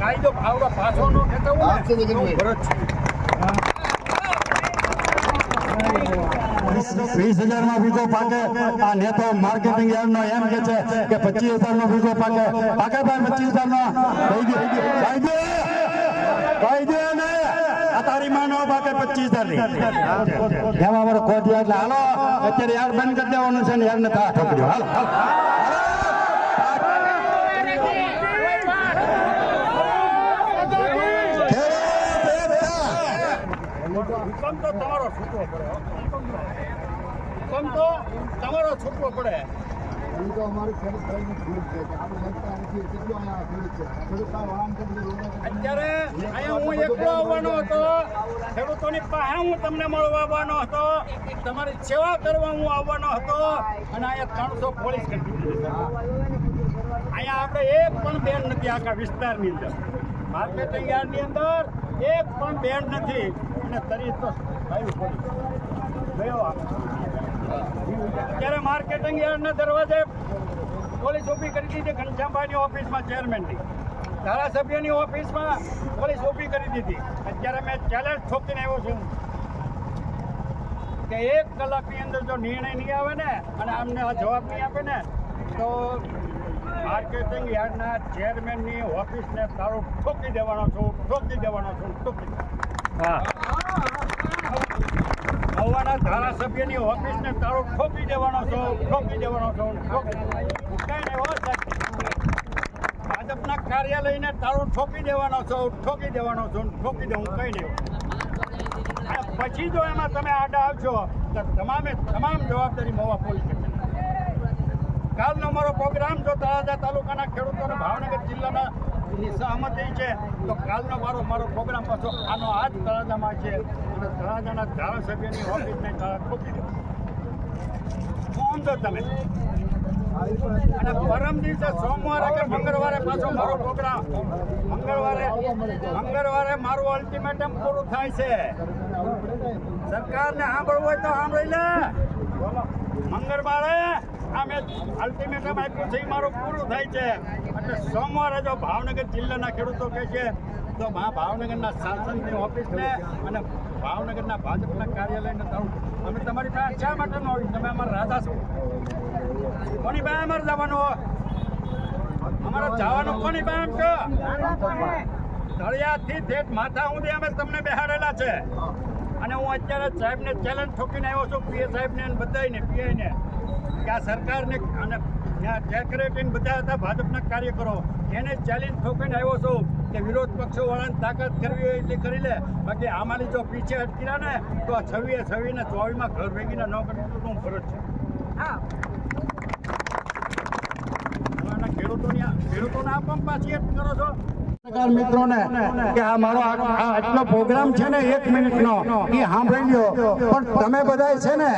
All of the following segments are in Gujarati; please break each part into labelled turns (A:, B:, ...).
A: કાયદો
B: વીસ હજાર નો વીઘો પાકે, આ નેતો માર્કેટિંગ યાર્ડ નો એમ કે છે કે પચીસ હજાર નો વીઘો પાકે. પાકે ભાઈ, પચીસ હજાર નો કહી દે કહી દે કહી દે ને. આ તારી માં નો પાકે પચીસ હજાર એમાં અમારે કોટિયા એટલે હાલો અત્યારે યાર બંધ કરી દેવાનું છે ને યાર ને તા ઠોકડ્યો હાલો હાલો.
A: હુકમ તો તમારો છૂટવો પડે હુકમ તો તમારો છૂટવો પડે. અત્યારે અહીંયા હું એકલો આવવાનો હતો. ખેડૂતોની પાસે હું તમને મળવા આવવાનો હતો. તમારી સેવા કરવા હું આવવાનો હતો. અને અહીંયા ત્રણસો પોલીસ અહીંયા આપણે એક પણ બેન નથી આખા વિસ્તારની અંદર. માર્કેટિંગ યાર્ડની અંદર એક પણ બેન નથી. અને તરી તો ભાઈ ગયો આ. અત્યારે માર્કેટિંગ યાર્ડના દરવાજે પોલીસ ઊભી કરી દીધી ઘનશ્યામભાઈની ઓફિસમાં ચેરમેનની ધારાસભ્યની ઓફિસમાં પોલીસ ઊભી કરી દીધી. અત્યારે મેં ચેલેન્જ ઠોકીને આવ્યો છું. કે એક કલાકની અંદર જો નિર્ણય નહીં આવે ને અને આમને આ જવાબ નહીં આપે ને તો માર્કેટિંગ યાર્ડના ચેરમેનની ઓફિસને તારો ઠોકી દેવાનો છું ઠોકી દેવાનો છું ઠોકી હા. મહુવાના ધારાસભ્યની ઓફિસને તારો ઠોકી દેવાનો છો ઠોકી દેવાનો છો. ભાજપના કાર્યાલયને તારો ઠોકી દેવાનો છો ઠોકી દેવાનો છો ઠોકી દે હું કઈ નહીં પછી જો એમાં તમે આડા આવશો, તો તમામે તમામ જવાબદારી મોવા પોલીસ કાલનો મારો પ્રોગ્રામ જો તળાજા તાલુકાના ખેડૂતોને ભાવનગર જિલ્લાના ની સહમતિ છે. તો કાલનો મારો મારો પ્રોગ્રામ પાછો આનો આ જ તળાજામાં છે. અને તળાજાના ધારાસભ્યની ઓફિસને ખોટી દો. તો તમે? અને પરમ દિવસે સોમવારે કે મંગળવારે પાછો મારો પ્રોગ્રામ મંગળવારે મંગળવારે મારું અલ્ટિમેટમ પૂરું થાય છે. સરકારને સાંભળવું હોય તો સાંભળી લે. મંગળવારે મેં અલ્ટિમેટમ આપ્યું છે એ મારું પૂરું થાય છે. એટલે સોમવારે જો ભાવનગર જિલ્લાના ખેડૂતો કહે છે, તો મા ભાવનગરના શાસનની ઓફિસને અને ભાવનગરના ભાજપના કાર્યાલયને તારું અમે તમારી પાસે શા માટે ન તમે અમારા રાજા છો. કોની પાસે અમારે જવાનું અમારે જવાનું કોની પાસે છો તળિયાથી ઠેઠ માથા સુધી અમે તમને બેહાડેલા છે. અને હું અત્યારે સાહેબને ચેલેન્જ ઠોકીને આવ્યો છું, પીએ સાહેબને બધાને પીઆઈને. કે આ સરકારને અને ત્યાં સેક્રેટરી બધા હતા ભાજપના કાર્યકરો. એને ચેલેન્જ ઠોકીને આવ્યો છું કે વિરોધ પક્ષો વાળાને તાકાત કરવી હોય એટલી કરી લે. બાકી આમાંની જો પીછે અટકી રહ્યા ને તો આ છવ્વીએ છવ્વીને ચોવીસમાં ઘર ભેગીને ન કરી તો હું ફરજ છે. હા. ખેડૂતોની ખેડૂતોને આ પણ પાછી કરો છો?
B: એક મિનિટનો, એ પણ તમે બધા છે ને,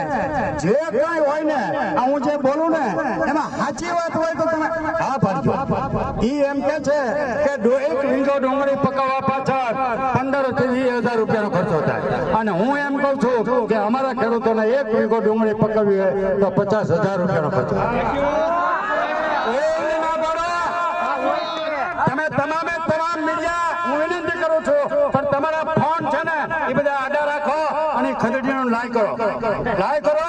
B: જે કાંઈ હોય ને, આ હું જે બોલું ને, એમાં સાચી વાત હોય તો તમે હા પાડજો. એ એમ કે છે કે એક વીંગો ડુંગળી પકાવવા પાછળ પંદરથી વીસ હજાર રૂપિયાનો ખર્ચો થાય. અને હું એમ કહું છું કે અમારા ખેડૂતોને એક વિંગો ડુંગળી પકવવી હોય તો પચાસ હજાર રૂપિયાનો ખર્ચો થાય. કોઈ ના પડો. તમે તમામ મીડિયા, હું વિનંતી કરું છું, પણ તમારા ફોન છે ને, એ બધા આડા રાખો અને ખરીદીનો લાઈ કરો. લાઈ કરો.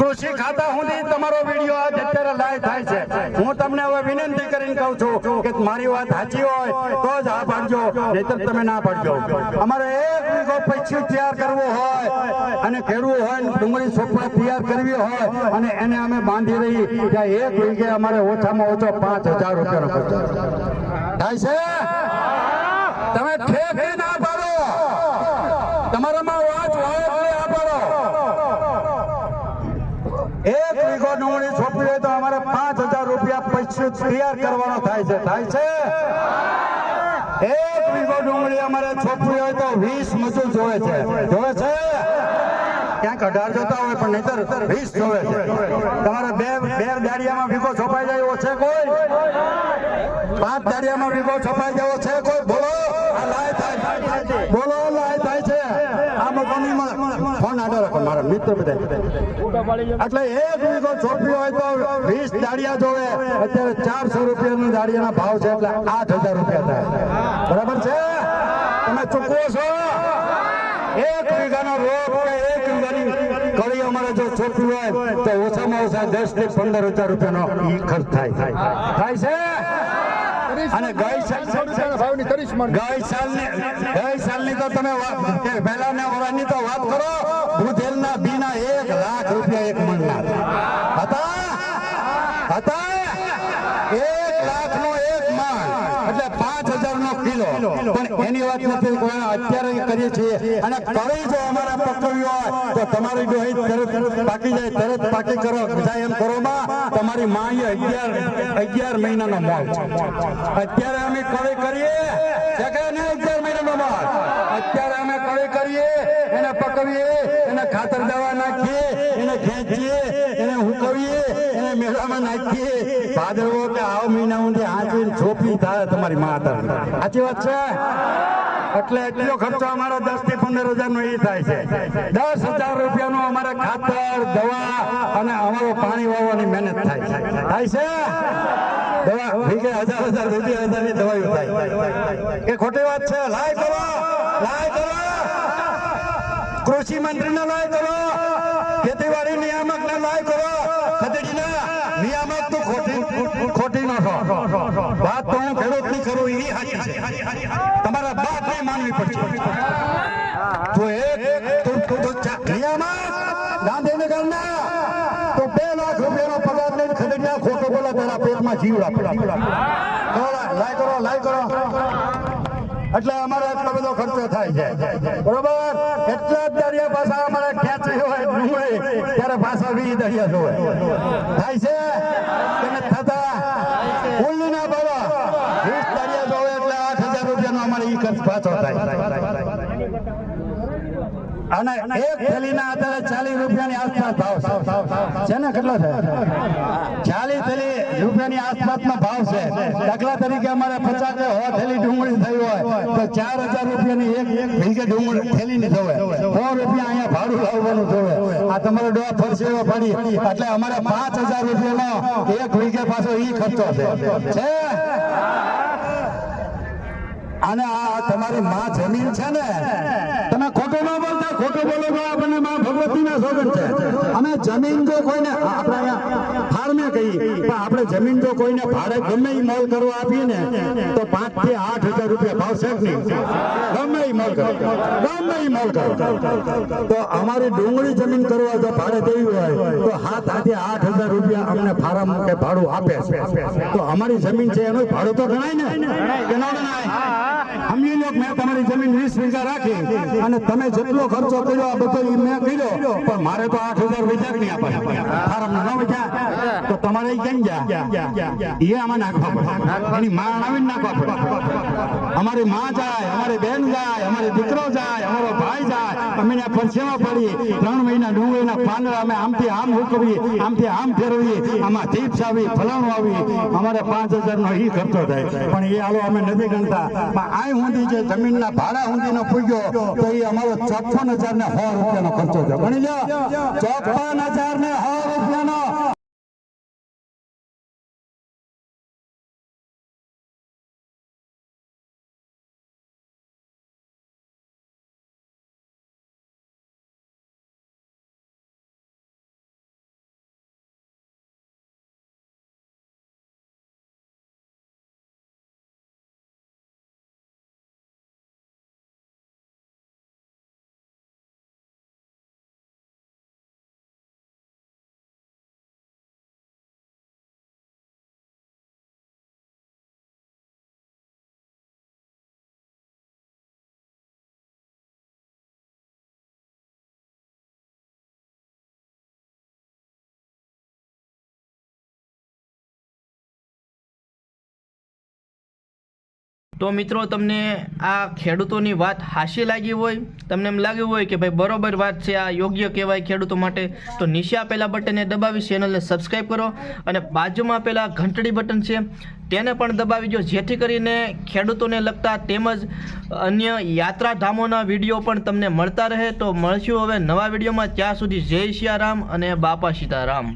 B: કૃષિ ખાતા સુધી તમારો વીડિયો આજ અત્યારે લાય થાય છે. હું તમને હવે વિનંતી કરીને કહું છું કે મારી વાત સાચી હોય તો જ આ પાડજો, નહીતર તમે ના પાડજો. અમારે એક વીઘો પૈસું તૈયાર કરવો હોય અને ખેડવું હોય ડુંગળી સોપડા તૈયાર કરવી હોય અને એને અમે બાંધી રહી. ત્યાં એક વીઘે અમારે ઓછામાં ઓછો પાંચ હજાર રૂપિયાનો ખર્ચો. થાય છે? તમે ઠેક ના પાડો. તમારામાં વાંચ એટલે આ પાડો. એક વીઘો ડુંગળી સોંપવી હોય તો અમારે પાંચ હજાર રૂપિયા પૈસું તૈયાર કરવાનો થાય છે. થાય છે? એક વીઘો ડુંગળી અમારે સોંપવી હોય તો વીસ મજૂર જોવે છે. જોવે છે? ક્યાંક અઢાર જોતા હોય પણ નહીતર વીસ જોવે તમારે બે બે દાડિયામાં વીઘો છપાઈ જાય એવો છે કોઈ? પાંચ દાડિયામાં વીઘો છપાઈ જવો છે કોઈ? બોલો. આ લાય થાય. બોલો લાય થાય છે. મારા મિત્ર બધા. એટલે એક વીગો ચોપડી હોય તો વીસ દાડિયા જોવે. અત્યારે ચારસો રૂપિયાના દાડિયાના ભાવ છે એટલે આઠ હજાર રૂપિયા બરાબર છે? તમે ચૂકવો છો એક વીઘાનો રોપ કળી અમારે જો ચોપડી હોય તો ઓછામાં ઓછા દસથી પંદર હજાર રૂપિયાનો ખર્ચ થાય. થાય છે? અને ગઈ સાલ ગઈ સાલની ગઈ સાલની તો તમે વાત ને પહેલાના તો વાત કરો. દૂધેલના બીના એક લાખ રૂપિયા એક મણના હતા હતા એક લાખ નો એક મણ એટલે પાંચ હજાર નો કિલો પણ એની વાત નથી કોઈ અત્યારે કરીએ છીએ. અને કરી જો અમારા પકવ્યું હોય તો તમારી ડોહી તરત પાકી જાય તરત પાકી કરો. જાય એમ કરો તમારી માં અગિયાર અગિયાર મહિનાનો મોલ છે. અત્યારે અમે કળી કરીએ અગિયાર મહિનાનો મોલ. અત્યારે અમે કળી કરીએ એને પકવીએ એને ખાતર દવા નાખીએ એને ખેંચીએ મેળામાં નાખીએ. ભાદરવો કે આવ મહિના સુધી હાંચવીને છોપી થાય તમારી માતા. સાચી વાત છે? એટલે એટલો ખર્ચો અમારો દસથી પંદર હજાર નો એ થાય છે. દસ હજાર રૂપિયા નું અમારે ખાતર, દવા અને અમારો પાણી વાવવાની મહેનત થાય છે. થાય છે? દવા વીઘે હજાર હજાર રૂપિયા હજારની દવાઈઓ થાય એ ખોટી વાત છે. લાય કરો લાય કરો કૃષિ મંત્રી ને લાય કરો ખેતીવાડી નિયામક ને લાય કરો ખદેડીના નિયામક તો ખોટી ખોટી નો છો વાત ખેડૂતની કરું એ સાચી છે. તમારા બાપ ને માનવી પડશે જો એક તો તો તો ચા- નિયામક ગાંધીનગર ના તો બે લાખ રૂપિયાનો પગાર લઈને ખદેડીયા ખોટો બોલા તારા પેટમાં જીવ રાખે. લાય કરો લાય કરો. એટલે અમારે એટલો બધો ખર્ચો થાય છે. બરોબર? એટલા જ દરિયા પાછા અમારે ખેંચી હોય ડુંગળી ત્યારે પાછા વી દરિયા જોવે. થાય છે? થતા. ના બાબા વીસ દરિયા જોવે એટલે આઠ હજાર રૂપિયાનો અમારે ઈ ખર્ચ પાછો થાય. અને એક થેલીના આધારે ચાલીસ રૂપિયાની આસપાસ ભાવ છે. ને કેટલો છે? ચાલીસ થેલી રૂપિયાની આસપાસનો ભાવ છે. દાખલા તરીકે અમારે પચાસ કે સો થેલી ડુંગળી થઈ હોય, તો ચાર હજાર રૂપિયાની એક ભીગે ડુંગળી થેલીની થવે સો રૂપિયા અહીંયા ભાડું લાવવાનું થવે આ તમારો ડોહા પરસેવો પડી, એટલે અમારે પાંચ હજાર રૂપિયાનો એક વીઘે પાછો ઈ ખર્ચો છે. અને આ તમારી માં જમીન છે ને? તમે ખોટું ન ખોટું બોલો આપણને માં ભગવતીના સોગન છે અમે જમીન જો કોઈને આપણે આપણે જમીન જો કોઈને ભાડે ગમે મોલ કરવા આપીએ ને, તો પાંચથી આઠ હજાર રૂપિયા ભાવ છે ગમે મોલ કરો. ગમે મોલ કરો. તો અમારી ડુંગળી જમીન કરવા જો ભાડે દેવી હોય, તો હાથ હાથે આઠ હજાર રૂપિયા અમને ફારમ કે ભાડું આપે છે. તો અમારી જમીન છે એનું ભાડું તો ગણાય ને? સમજી લો મેં તમારી જમીન વીસ વીઘા રાખી અને તમે જેટલો ખર્ચો કર્યો આ બધો મેં કર્યો, પણ મારે તો આઠ હજાર વિચાર નહીં આપે ફારમ ન વીઘા. તો તમારે કેમ ગયા એ આમાં નાખવા પડે. એની માં આવીને નાખવા પડે. અમારી માં જાય, અમારે બેન જાય, અમારી દીકરો જાય, અમારો ભાઈ જાય. અમે એના પરસેવા પડી ત્રણ મહિના ડુંગળીના પાંદડા અમે આમથી આમ ઉકવીએ, આમથી આમ ફેરવીએ. આમાં ચીપ્સ આવી, ફલાણું આવી. અમારે પાંચ હજાર નો ઈ ખર્ચો થાય. પણ એ હાલો અમે નથી ગણતા. પણ આ સુધી જે જમીનના ભાડા સુધીનો પૂગ્યો, તો એ અમારો ચોપન હજાર ને સો રૂપિયાનો ખર્ચો થયો. ગણી લો ચોપન હજાર ને સો
C: તો મિત્રો, તમને આ ખેડૂતોની વાત હાસી લાગી હોય, તમને એમ લાગ્યું હોય કે ભાઈ બરોબર વાત છે, આ યોગ્ય કહેવાય ખેડૂતો માટે, તો નીચે આપેલા બટનને દબાવી ચેનલને સબસ્ક્રાઈબ કરો અને બાજુમાં આપેલા ઘંટડી બટન છે, તેને પણ દબાવી દો. જેથી કરીને ખેડૂતોને લગતા તેમજ અન્ય યાત્રાધામોના વીડિયો પણ તમને મળતા રહે. તો મળશું હવે નવા વિડીયોમાં. ત્યાં સુધી જય સિયારામ અને બાપા સીતારામ.